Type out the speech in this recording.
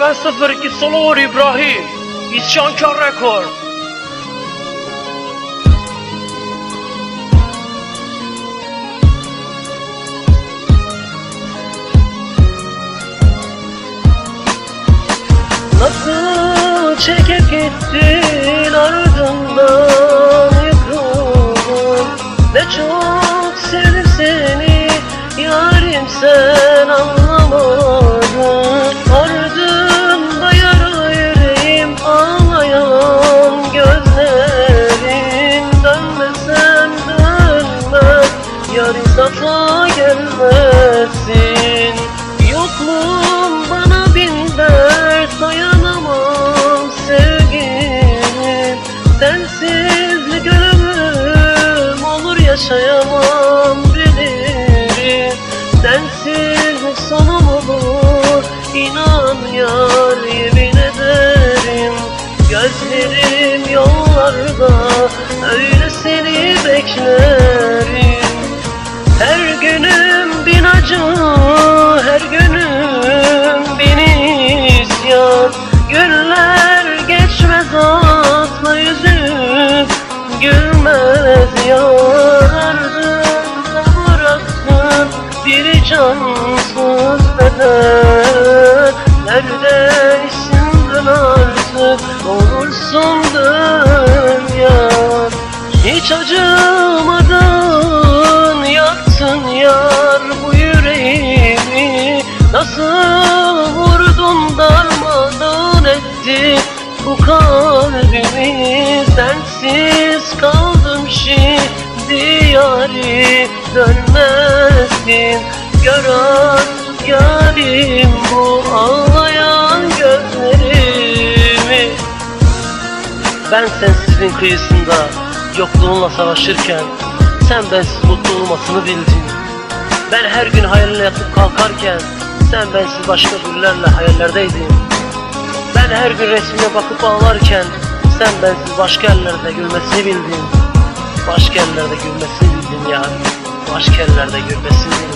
Ben 02 Salor İbrahim. İsyankar rekor. Nasıl çekip gittin ardından yıkıldım Ne çok sevdim seni yarim sen anlamadın sonum olur. İnan yar yemin ederim. Gözlerim yollarda öyle seni beklerim dön yar Hiç acımadın yaktın yar bu yüreğimi. Nasıl vurdun darmadağın ettin bu kalbimi? Sensiz kaldım şimdi yari dönmezsin. Gör artık yarim bu ağlayan ben sensizliğin kıyısında yokluğunla savaşırken sen bensiz mutlu olmasını bildin. Ben her gün hayaline yatıp kalkarken sen bensiz başka birilerle hayallerdeydin. Ben her gün resmine bakıp ağlarken sen bensiz başka yerlerde gülmesini bildin. Başka yerlerde gülmesini bildin ya. Başka yerlerde gülmesini bildin.